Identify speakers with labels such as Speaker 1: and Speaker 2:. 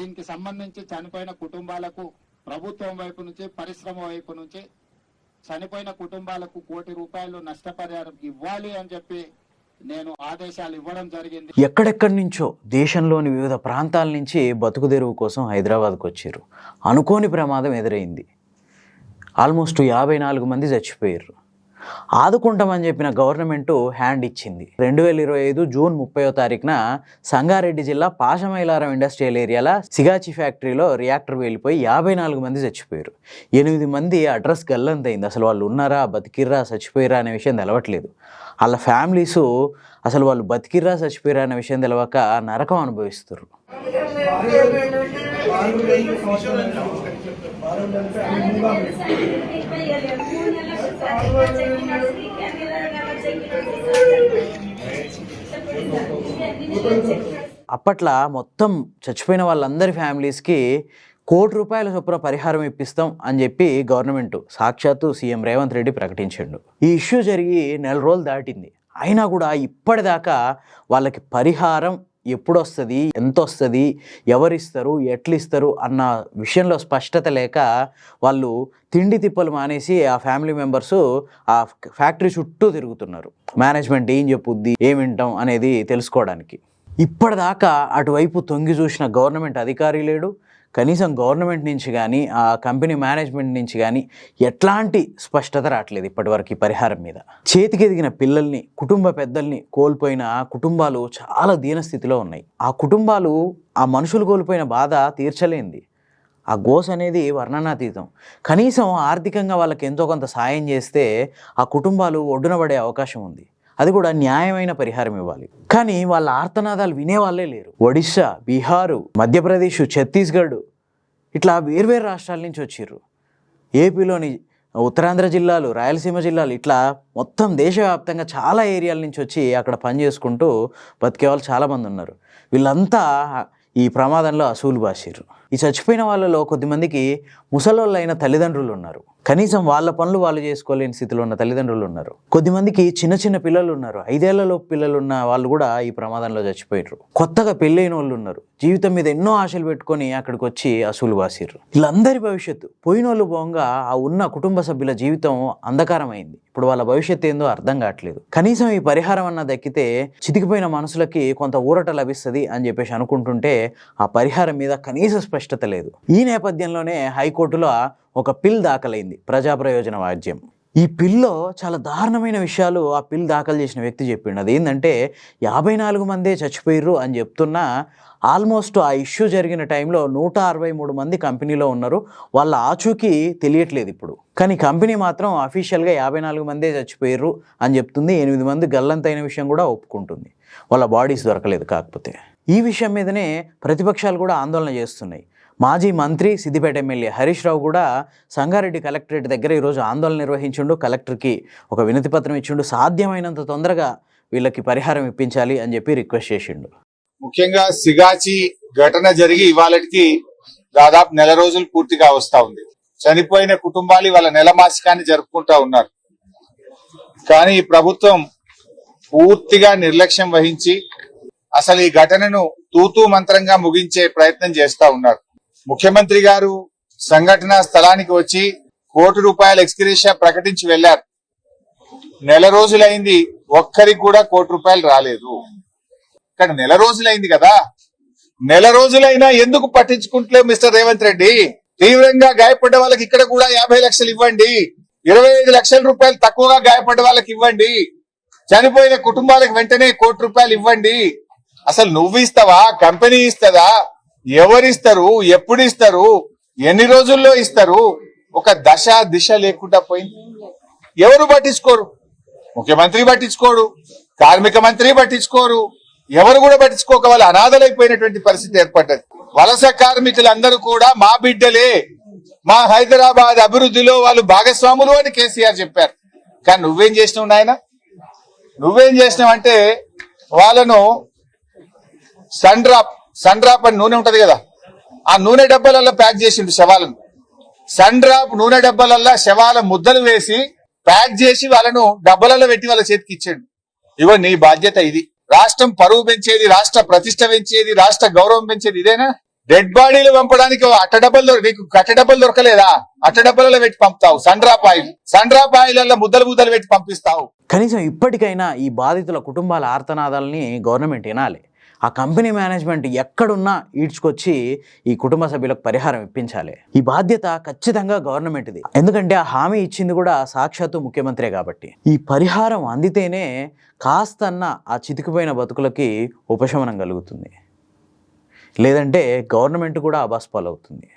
Speaker 1: దీనికి సంబంధించి చనిపోయిన కుటుంబాలకు ప్రభుత్వం వైపు నుంచి పరిశ్రమ వైపు నుంచి చనిపోయిన కుటుంబాలకు కోటి రూపాయలు నష్టపరిహారం ఇవ్వాలి అని చెప్పి నేను ఆదేశాలు ఇవ్వడం జరిగింది.
Speaker 2: ఎక్కడెక్కడి నుంచో దేశంలోని వివిధ ప్రాంతాల నుంచి బతుకుదెరువు కోసం హైదరాబాద్కు వచ్చారు. అనుకోని ప్రమాదం ఎదురైంది. ఆల్మోస్ట్ యాభై నాలుగు మంది చచ్చిపోయారు. ఆదుకుంటామని చెప్పిన గవర్నమెంట్ హ్యాండ్ ఇచ్చింది. రెండు వేల ఇరవై ఐదు జూన్ ముప్పయో తారీఖున సంగారెడ్డి జిల్లా పాషమైలారం ఇండస్ట్రియల్ ఏరియాల సిగాచి ఫ్యాక్టరీలో రియాక్టర్ వెళ్ళిపోయి యాభై నాలుగు మంది చచ్చిపోయారు. ఎనిమిది మంది అడ్రస్ గల్లంతైంది అసలు వాళ్ళు ఉన్నారా బతికిర్రా చచ్చిపోయారా అనే విషయం తెలవట్లేదు. వాళ్ళ ఫ్యామిలీస్ అసలు వాళ్ళు బతికిర్రా చచ్చిపోయారా అనే విషయం తెలవక నరకం అనుభవిస్తారు అప్పట్లో మొత్తం చచ్చిపోయిన వాళ్ళందరి ఫ్యామిలీస్కి కోటి రూపాయల చొప్పున పరిహారం ఇప్పిస్తాం అని చెప్పి గవర్నమెంట్ సాక్షాత్తు సీఎం రేవంత్ రెడ్డి ప్రకటించాడు. ఈ ఇష్యూ జరిగి నెల రోజులు దాటింది. అయినా కూడా ఇప్పటిదాకా వాళ్ళకి పరిహారం ఎప్పుడు వస్తుంది ఎంత వస్తుంది ఎవరిస్తారు ఎట్లిస్తారు అన్న విషయంలో స్పష్టత లేక వాళ్ళు తిండి తిప్పలు మానేసి ఆ ఫ్యామిలీ మెంబర్స్ ఆ ఫ్యాక్టరీ చుట్టూ తిరుగుతున్నారు. మేనేజ్మెంట్ ఏం చెప్పుద్ది ఏం వింటాం అనేది తెలుసుకోవడానికి. ఇప్పటిదాకా అటువైపు తొంగి చూసిన గవర్నమెంట్ అధికారి లేడు కనీసం గవర్నమెంట్ నుంచి కానీ ఆ కంపెనీ మేనేజ్మెంట్ నుంచి కానీ ఎట్లాంటి స్పష్టత రావట్లేదు ఇప్పటివరకు ఈ పరిహారం మీద. చేతికి ఎదిగిన పిల్లల్ని కుటుంబ పెద్దల్ని కోల్పోయిన కుటుంబాలు చాలా దీనస్థితిలో ఉన్నాయి. ఆ కుటుంబాలు ఆ మనుషులు కోల్పోయిన బాధ తీర్చలేంది. ఆ గోస్ అనేది వర్ణనాతీతం. కనీసం ఆర్థికంగా వాళ్ళకి ఎంతో కొంత సాయం చేస్తే ఆ కుటుంబాలు ఒడ్డున పడే అవకాశం ఉంది. అది కూడా న్యాయమైన పరిహారం ఇవ్వాలి. కానీ వాళ్ళ ఆర్తనాదాలు వినేవాళ్ళే లేరు. ఒడిశా బీహారు మధ్యప్రదేశ్ ఛత్తీస్గఢ్ ఇట్లా వేర్వేరు రాష్ట్రాల నుంచి వచ్చిర్రు. ఏపీలోని ఉత్తరాంధ్ర జిల్లాలు రాయలసీమ జిల్లాలు ఇట్లా మొత్తం దేశవ్యాప్తంగా చాలా ఏరియాల నుంచి వచ్చి అక్కడ పని చేసుకుంటూ బతికే వాళ్ళు చాలామంది ఉన్నారు. వీళ్ళంతా ఈ ప్రమాదంలో అసూలు బాసిర్రు. ఈ చచ్చిపోయిన వాళ్ళలో కొద్దిమందికి ముసలోళ్ళు అయిన తల్లిదండ్రులు ఉన్నారు. కనీసం వాళ్ళ పనులు వాళ్ళు చేసుకోలేని స్థితిలో ఉన్న తల్లిదండ్రులు ఉన్నారు. కొద్దిమందికి చిన్న చిన్న పిల్లలు ఉన్నారు. ఐదేళ్ళలో పిల్లలు ఉన్న వాళ్ళు కూడా ఈ ప్రమాదంలో చచ్చిపోయారు కొత్తగా పెళ్ళైన వాళ్ళు ఉన్నారు. జీవితం మీద ఎన్నో ఆశలు పెట్టుకొని అక్కడికి వచ్చి అసూలు బాసిర్రు. వీళ్ళందరి భవిష్యత్తు పోయిన వాళ్ళు పోగా ఆ ఉన్న కుటుంబ సభ్యుల జీవితం అంధకారమైంది. ఇప్పుడు వాళ్ళ భవిష్యత్తు ఏందో అర్థం కావట్లేదు. కనీసం ఈ పరిహారం అన్న దక్కితే చితికిపోయిన మనసులకి కొంత ఊరట లభిస్తుంది అని చెప్పేసి అనుకుంటుంటే ఆ పరిహారం మీద కనీస స్పష్టత లేదు. ఈ నేపథ్యంలోనే హైకోర్టులో ఒక పిల్ దాఖలైంది. ప్రజా ప్రయోజన వాద్యం. ఈ పిల్లో చాలా దారుణమైన విషయాలు ఆ పిల్ దాఖలు చేసిన వ్యక్తి చెప్పిండు. ఏంటంటే యాభై నాలుగు మందే చచ్చిపోయిర్రు అని చెప్తున్నా ఆల్మోస్ట్ ఆ ఇష్యూ జరిగిన టైంలో నూట అరవై మూడు మంది కంపెనీలో ఉన్నారు. వాళ్ళ ఆచూకీ తెలియట్లేదు ఇప్పుడు. కానీ కంపెనీ మాత్రం అఫీషియల్గా యాభై నాలుగు మందే చచ్చిపోయారు అని చెప్తుంది. ఎనిమిది మంది గల్లంతైన విషయం కూడా ఒప్పుకుంటుంది. వాళ్ళ బాడీస్ దొరకలేదు కాకపోతే. ఈ విషయం మీదనే ప్రతిపక్షాలు కూడా ఆందోళన చేస్తున్నాయి. మాజీ మంత్రి సిద్దిపేట ఎమ్మెల్యే హరీష్ రావు కూడా సంగారెడ్డి కలెక్టరేట్ దగ్గర ఈరోజు ఆందోళన నిర్వహించిండు కలెక్టర్కి ఒక వినతి పత్రం ఇచ్చిండు సాధ్యమైనంత తొందరగా వీళ్ళకి పరిహారం ఇప్పించాలి అని చెప్పి రిక్వెస్ట్ చేసిండు.
Speaker 3: ముఖ్యంగా సిగాచి ఘటన జరిగి ఇవాళకి దాదాపు నెల రోజులు పూర్తిగా వస్తా ఉంది. చనిపోయిన కుటుంబాలు వాళ్ళ నెల మాసికాన్ని జరుపుకుంటా ఉన్నారు. కానీ ఈ ప్రభుత్వం పూర్తిగా నిర్లక్ష్యం వహించి అసలు ఈ ఘటనను తూతూ మంత్రంగా ముగించే ప్రయత్నం చేస్తా ఉన్నారు. ముఖ్యమంత్రి గారు సంఘటన స్థలానికి వచ్చి కోటి రూపాయల ఎక్స్గ్రేషియా ప్రకటించి వెళ్ళారు నెల రోజులైంది ఒక్కరికి కూడా కోటి రూపాయలు రాలేదు. ఇక్కడ నెల రోజులైంది కదా. నెల రోజులైనా ఎందుకు పట్టించుకుంటలే మిస్టర్ రేవంత్ రెడ్డి? తీవ్రంగా గాయపడ్డ వాళ్ళకి ఇక్కడ కూడా యాభై లక్షలు ఇవ్వండి. ఇరవై ఐదు లక్షల రూపాయలు తక్కువగా గాయపడ్డ వాళ్ళకి ఇవ్వండి. చనిపోయిన కుటుంబాలకు వెంటనే కోటి రూపాయలు ఇవ్వండి. అసలు నువ్వు ఇస్తావా? కంపెనీ ఇస్తుందా? ఎవరిస్తారు? ఎప్పుడు ఇస్తారు ఎన్ని రోజుల్లో ఇస్తారు? ఒక దశ దిశ లేకుండా పోయింది. ఎవరు పట్టించుకోరు? ముఖ్యమంత్రి పట్టించుకోడు కార్మిక మంత్రి పట్టించుకోరు ఎవరు కూడా పట్టించుకోక వాళ్ళు అనాథలైపోయినటువంటి పరిస్థితి ఏర్పడ్డది. వలస కార్మికులందరూ కూడా మా బిడ్డలే మా హైదరాబాద్ అభివృద్ధిలో వాళ్ళు భాగస్వాములు అని కేసీఆర్ చెప్పారు. కానీ నువ్వేం చేసినావు నాయన? నువ్వేం చేసినావు అంటే వాళ్ళను సన్ డ్రాప్ సన్ అని నూనె ఉంటది కదా ఆ నూనె డబ్బాలల్లో ప్యాక్ చేసిండు శవాలను. సన్ నూనె డబ్బాలల్లో శవాల ముద్దలు వేసి ప్యాక్ చేసి వాళ్ళను డబ్బాలలో పెట్టి వాళ్ళ చేతికి ఇచ్చాడు. ఇగో నీ బాధ్యత ఇది. రాష్ట్రం పరువు పెంచేది రాష్ట్ర ప్రతిష్ట పెంచేది రాష్ట్ర గౌరవం పెంచేది ఇదేనా? డెడ్ బాడీలు పంపడానికి అట్ట డబ్బలు నీకు కట్ట డబ్బలు దొరకలేదా? అట్ట డబ్బలలో పెట్టి పంపుతావు సండ్రాప్ ఆయిల్. సండ్రాప్ ఆయిల్ ముద్దలు ముద్దలు పెట్టి పంపిస్తావు.
Speaker 2: కనీసం ఇప్పటికైనా ఈ బాధితుల కుటుంబాల ఆర్తనాదాలని గవర్నమెంట్ వినాలి. ఆ కంపెనీ మేనేజ్మెంట్ ఎక్కడున్నా ఈడ్చుకొచ్చి ఈ కుటుంబ సభ్యులకు పరిహారం ఇప్పించాలి. ఈ బాధ్యత ఖచ్చితంగా గవర్నమెంట్ది. ఎందుకంటే ఆ హామీ ఇచ్చింది కూడా సాక్షాత్తు ముఖ్యమంత్రే కాబట్టి. ఈ పరిహారం అందితేనే కాస్తన్న ఆ చితికిపోయిన బతుకులకి ఉపశమనం కలుగుతుంది. లేదంటే గవర్నమెంట్ కూడా అబాస్పాలవుతుంది